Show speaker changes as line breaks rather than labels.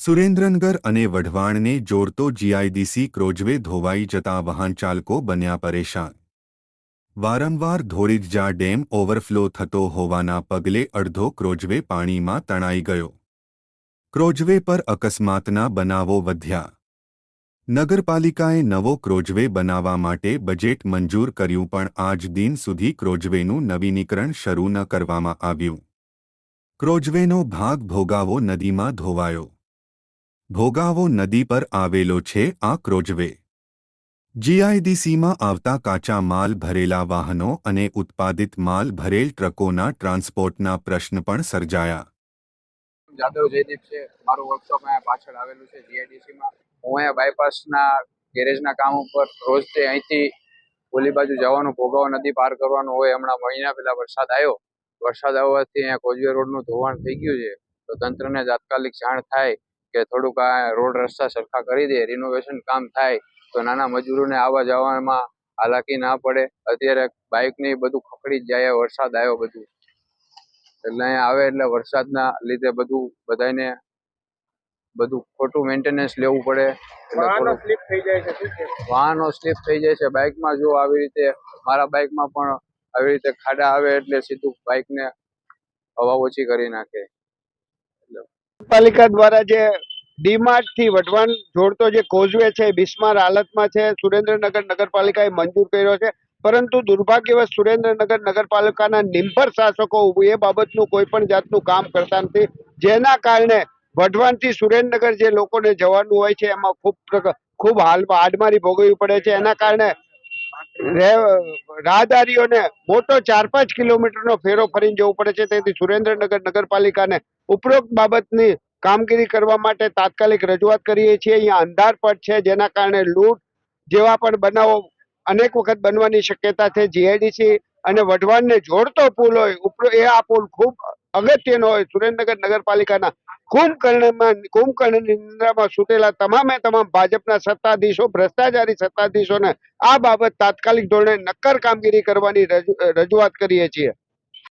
સુરેન્દ્રનગર અને વઢવાણને જોડતો જીઆઈડીસી ક્રોજવે ધોવાઈ જતા વાહનચાલકો બન્યા પરેશાન. વારંવાર ધોળીજા ડેમ ઓવરફ્લો થતો હોવાના પગલે અડધો ક્રોજવે પાણીમાં તણાઈ ગયો. ક્રોજવે પર અકસ્માતના બનાવો વધ્યા. નગરપાલિકાએ નવો ક્રોજવે બનાવવા માટે બજેટ મંજૂર કર્યું પણ આજ દિન સુધી ક્રોજવેનું નવીનીકરણ શરૂ ન કરવામાં આવ્યું. ક્રોજવેનો ભાગ ભોગાવો નદીમાં ધોવાયો. ભોગાવો નદી પર આવેલો છે આ ક્રોજવે જીઆઈડીસીમાં આવતા કાચા માલ ભરેલા વાહનો અને ઉત્પાદિત માલ ભરેલ ટ્રકોના ટ્રાન્સપોર્ટના પ્રશ્ન પણ સર્જાયા.
જાદવ જયદીપ છે, મારું વર્કશોપ અહીંયા પાછળ આવેલું છે જીઆઈડીસીમાં. હું અહીંયા બાયપાસના ગેરેજના કામ ઉપર રોજ તે અહીંથી ઓલી બાજુ જવાનું, ભોગાવો નદી પાર કરવાનું હોય, હમણાં મહિના પહેલા વરસાદ આવ્યો. વરસાદ આવવાથી અહીંયા કોજવે રોડનું ધોવાણ થઈ ગયું છે. તો તંત્રને તાત્કાલિક જાણ થાય કે થોડુંક આ રોડ રસ્તા સરખા કરી દે રિનોવેશન કામ થાય તો નાના મજૂરોને આવવા જવામાં હાલાકી ના પડે. અત્યારે બાઇક ને બધું ખખડી જ જાય વરસાદ આવ્યો બધું. એટલે અહીંયા આવે એટલે વરસાદના લીધે બધું બધાને બધું ખોટું મેન્ટેનન્સ લેવું પડે.
વાહનો સ્લીપ થઈ જાય છે
વાહનો સ્લીપ થઈ જાય છે. બાઇકમાં જો આવી રીતે મારા બાઇકમાં પણ આવી રીતે ખાડા આવે એટલે સીધું બાઇકને હવા ઓછી કરી નાખે.
પાલિકા દ્વારા જે ડીમાર્ટથી વઢવાણ જોડતો જે કોઝવે છે, બિસ્માર હાલતમાં છે, સુરેન્દ્રનગર નગરપાલિકાએ મંજૂર કર્યો છે. પરંતુ દુર્ભાગ્યવશ સુરેન્દ્રનગર નગરપાલિકાના નિંભર શાસકો એ બાબતનું કોઈ પણ જાતનું કામ કરતા નથી. જેના કારણે વઢવાણથી સુરેન્દ્રનગર જે લોકોને જવાનું હોય છે, એમાં ખૂબ ખૂબ હાલ, હાડમારી ભોગવવી પડે છે. એના કારણે રાહદારીઓને મોટો ચાર પાંચ કિલોમીટરનો ફેરો ફરીને જવું પડે છે. તેથી સુરેન્દ્રનગર નગરપાલિકાને ઉપરોક્ત બાબતની કામગીરી કરવા માટે તાત્કાલિક રજૂઆત કરીએ છીએ. અહીંયા અંધારપટ છે, જેના કારણે લૂંટ જેવા પણ બનાવો અનેક વખત બનવાની શક્યતા છે. જીઆઈડીસી અને વઢવાણને જોડતો પુલ હોય એ આ પુલ ખૂબ અગત્યનો હોય. સુરેન્દ્રનગર નગરપાલિકાના કુંભકર્ણમાં કુંભકર્ણની નિંદ્રામાં સૂતેલા તમામે તમામ ભાજપના સત્તાધીશો, ભ્રષ્ટાચારી સત્તાધીશોને આ બાબત તાત્કાલિક ધોરણે નક્કર કામગીરી કરવાની રજૂ- રજૂઆત કરીએ છીએ.